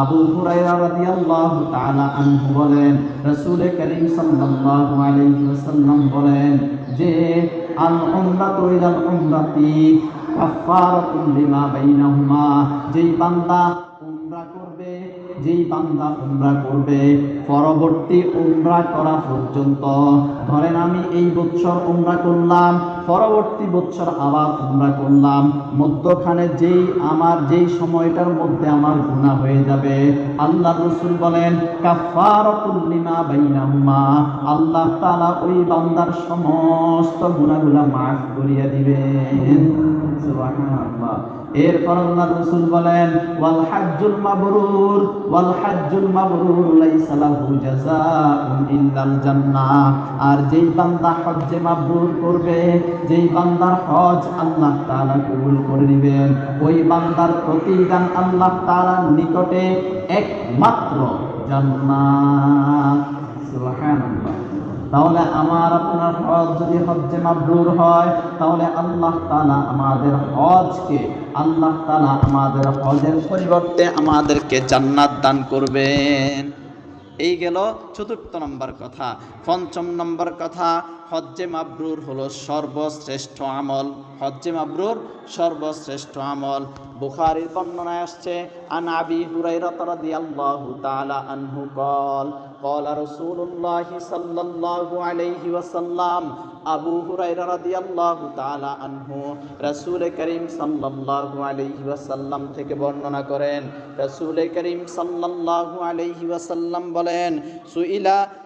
আবু হুরায়রা রাদিয়াল্লাহু তাআলা আনহু বলেন রাসূল করিম সাল্লাল্লাহু আলাইহি ওয়াসাল্লাম বলেন যে আল উমরাতু ইলাল উমরাতি কাফারাতুন লিমা বাইনাহুমা, যেই বান্দা যেই বান্দা উমরা করবে, পরবর্তী উমরা করা পর্যন্ত। ধরেন আমি এই বছর উমরা করলাম, পরবর্তী বছর আবার উমরা করলাম। মধ্যখানে যেই আমার, যেই সময়টার মধ্যে আমার গুণা হয়ে যাবে আল্লাহ রসুল বলেন কাফারাতুল লিমা বাইনাহুমা আল্লাহ তাআলা ওই বান্দার সমস্ত গুণাগুলা মাফ করিয়া দিবেন। এরপর আল্লাহ রসুল বলেন, ওয়াল হাজ্জুল মাবরুর, ওয়াল হাজ্জুল মাবরুর লাইসা লাহু জাযাউন ইল্লাল জান্নাহ। আর যেই বান্দা হজ্জে মাবরুর করবে, যেই বান্দার হজ আল্লাহ তাআলা কবুল করে নেবেন। ওই বান্দার প্রতিদান আল্লাহ তাআলার নিকটে একমাত্র জান্নাত। সুবহানাল্লাহ। তাহলে আমার আপনার হজ যদি হজ্জে মাবরুর হয়, তাহলে আল্লাহ তালা আমাদের হজকে, আল্লাহ তালা আমাদের হজের পরিবর্তে আমাদেরকে জান্নাত দান করবেন। এই গেল চতুর্থ নম্বর কথা। পঞ্চম নম্বর কথা, হজ্জে মাবরুর হলো সর্বশ্রেষ্ঠ আমল। হজ্জে মাবরুর সর্বশ্রেষ্ঠ আমল। বুখারির বর্ণনায় আসছে, আন আবি হুরাইরা তাআলা আনহু কল قال رسول الله صلى الله عليه وسلم আবু হুরাইরা রাদিয়াল্লাহু তাআলা আনহু রাসূল করিম সাল্লাল্লাহু আলাইহি ওয়াসাল্লাম থেকে বর্ণনা করেন রাসূল করিম সাল্লাল্লাহু আলাইহি ওয়াসাল্লাম বলেন সুইলা সুই-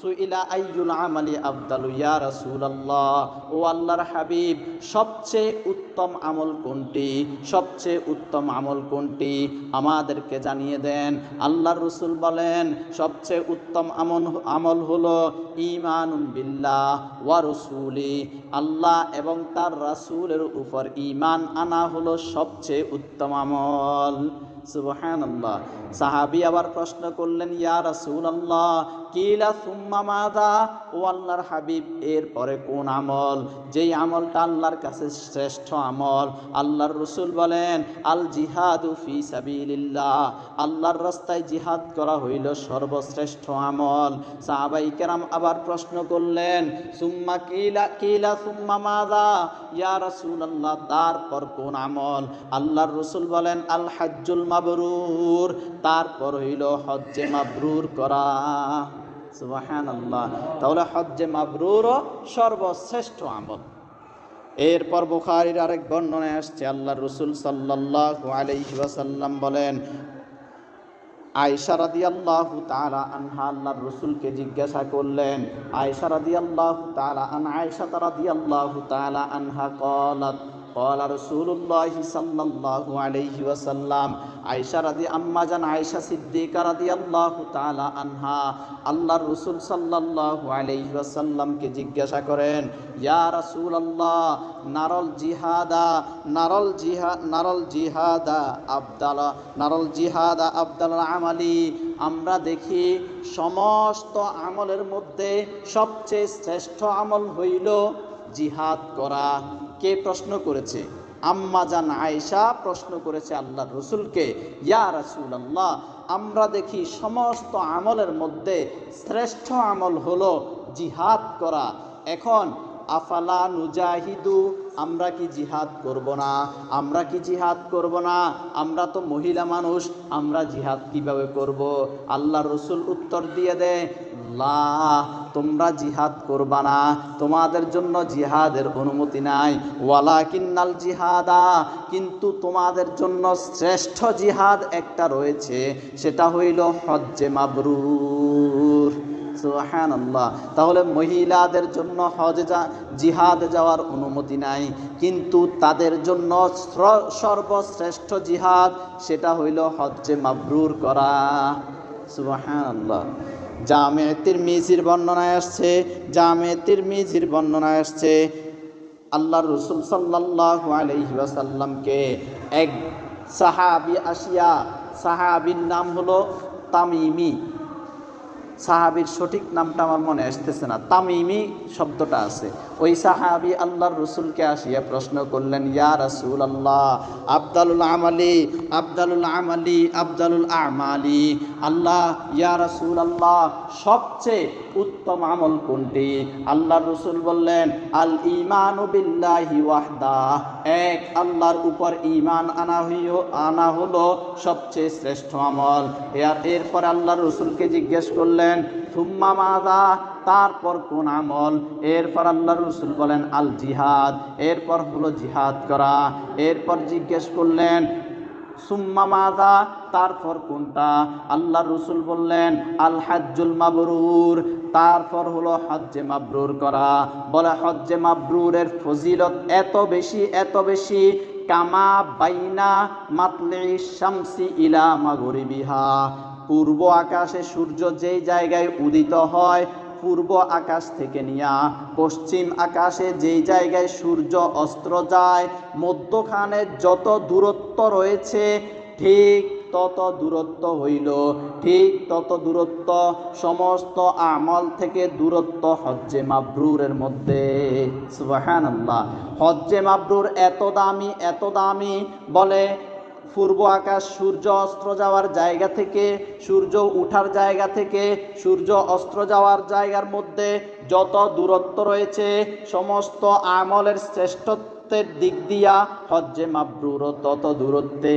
সুইলা আইয়ুল আমালি আফদালু, ইয়া রাসূলুল্লাহ। ও আল্লাহর হাবিব, সবচেয়ে উত্তম আমল কোনটি? সবচেয়ে উত্তম আমল কোনটি? আমাদেরকে জানিয়ে দেন। আল্লাহর রসুল বলেন, সবচেয়ে উত্তম আমল আমল হলো ইমানুন বিল্লাহ ওয়া রসুলি। আল্লাহ এবং তার রাসূলের উপর ঈমান আনা হলো সবচেয়ে উত্তম আমল। সুবহানাল্লাহ। সাহাবী আবার প্রশ্ন করলেন, ইয়া রাসূলুল্লাহ কিলা সুম্মা মাযা, ও আল্লাহর হাবিব এর পরে কোন আমল? যেই আমলটা আল্লাহর কাছে শ্রেষ্ঠ আমল, আল্লাহর রসুল বলেন, আল জিহাদু ফি সাবিলিল্লাহ। আল্লাহর রাস্তায় জিহাদ করা হইল সর্বশ্রেষ্ঠ আমল। সাহাবাই কেরাম আবার প্রশ্ন করলেন, সুম্মা কিলা কিলা সুম্মা মাযা? ইয়া রাসূলুল্লাহ, তারপর কোন আমল? আল্লাহর রসুল বলেন, আল হাজ্জুল মাবরুর, তারপর হইল হজ্জে মাবরুর করা। আল্লাহ তাহলে হজ্জে মাবরুর সর্বশ্রেষ্ঠ আমল। এরপর বুখারির আরেক বর্ণনায় আসছে আল্লাহ রসুল সাল্লাহ আলাইহি ওয়াসাল্লাম বলেন আয়সা আল্লাহ তালা আনহা আল্লাহ রসুলকে জিজ্ঞাসা করলেন আয়সা আল্লাহ তালা আন আয়সা তারা দি আল্লাহ তালা আনহা কলাত قال رسول الله صلى الله عليه وسلم আয়সা রাদি আম্মা জান আয়সা সিদ্দিকা রাদিয়াল্লাহু তাআলা আনহা আল্লাহর রাসূল সাল্লাল্লাহু আলাইহি ওয়াসাল্লামকে জিজ্ঞাসা করেন ইয়া রাসূলুল্লাহ নারল জিহাদা নারল জিহা নারল জিহাদা আবদালা নারল জিহাদা আবদাল আমালি আমরা দেখি সমস্ত আমলের মধ্যে সবচেয়ে শ্রেষ্ঠ আমল হইল জিহাদ করা কে প্রশ্ন করেছে? আম্মা জান আয়েশা প্রশ্ন করেছে আল্লাহ রসুলকে, ইয়া রাসুল আল্লাহ আমরা দেখি সমস্ত আমলের মধ্যে শ্রেষ্ঠ আমল হলো জিহাদ করা। এখন আফালা নুজাহিদু, আমরা কি জিহাদ করব না? আমরা কি জিহাদ করব না? আমরা তো মহিলা মানুষ, আমরা জিহাদ কীভাবে করব? আল্লাহ রসুল উত্তর দিয়ে দেয়, লা, তোমরা জিহাদ করবা না। তোমাদের জন্য জিহাদের অনুমতি নাই। ওয়ালা কিন্নাল জিহাদা, কিন্তু তোমাদের জন্য শ্রেষ্ঠ জিহাদ একটা রয়েছে, সেটা হইল হজ্জে মাবরুর। সুবহানাল্লাহ। তাহলে মহিলাদের জন্য হজ যা, জিহাদ যাওয়ার অনুমতি নাই। কিন্তু তাদের জন্য স্র- সর্বশ্রেষ্ঠ জিহাদ, সেটা হইল হজ্জে মাবরুর করা। সুবহানাল্লাহ। জামে তিরমিজির বর্ণনায় আসছে, জামে তিরমিজির বর্ণনায় আসছে আল্লাহ রসুল সাল্লাল্লাহু আলাইহি ওয়াসাল্লামকে এক সাহাবি আসিয়া, সাহাবির নাম হলো তামিমি। সাহাবির সঠিক নামটা আমার মনে আসতেছে না। তামিমি শব্দটা আছে। ওই সাহাবি আল্লাহর রসুলকে আসিয়া প্রশ্ন করলেন, ইয়া রাসূল আল্লাহ আবদালুল আমালি আবদালুল আমালি আবদালুল আমালি। আল্লাহ, ইয়া রাসূল আল্লাহ সবচেয়ে উত্তম আমল কোনটি? আল্লাহর রসুল বললেন আল ইমানু বিল্লাহি ওয়াহদা। এক আল্লাহর উপর ইমান আনা হইও, আনা হলো সবচেয়ে শ্রেষ্ঠ আমল। এর এরপর আল্লাহর রসুলকে জিজ্ঞেস করলেন থুম্মা মাদা তারপর কোন আমল? এরপর আল্লাহ রসুল বলেন, আল জিহাদ। এরপর হলো জিহাদ করা। এরপর জিজ্ঞেস করলেন সুম্মা মাদা তারপর কোনটা? আল্লাহ রসুল বললেন আল হাজ্জুল মাবরুর। তারপর হলো হজ্জে মাবরুর করা। বলে হজ্জে মাবরুরের ফজিলত এত বেশি এত বেশি। কামা বাইনা মাতলে শামসি ইলা মাগরিবিহা। পূর্ব আকাশে সূর্য যেই জায়গায় উদিত হয় পূর্ব আকাশ থেকে নিয়া, পশ্চিম আকাশে যেই জায়গায় সূর্য অস্ত্র যায়, মধ্যখানে যত দূরত্ব রয়েছে, ঠিক তত দূরত্ব হইল। ঠিক তত দূরত্ব, সমস্ত আমল থেকে দূরত্ব হজ্জে মাবরুরের মধ্যে। সুবাহান আল্লাহ হজ্জে মাবরুর এত দামি এত দামি, বলে পূর্ব আকাশ, সূর্য অস্ত্র যাওয়ার জায়গা থেকে, সূর্য উঠার জায়গা থেকে, সূর্য অস্ত্র যাওয়ার জায়গার মধ্যে যত দূরত্ব রয়েছে, সমস্ত আমলের শ্রেষ্ঠত্বের দিক দিয়া হজ্জে মাবরুর তত দূরত্বে।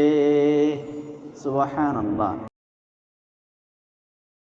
সুবহানাল্লাহ।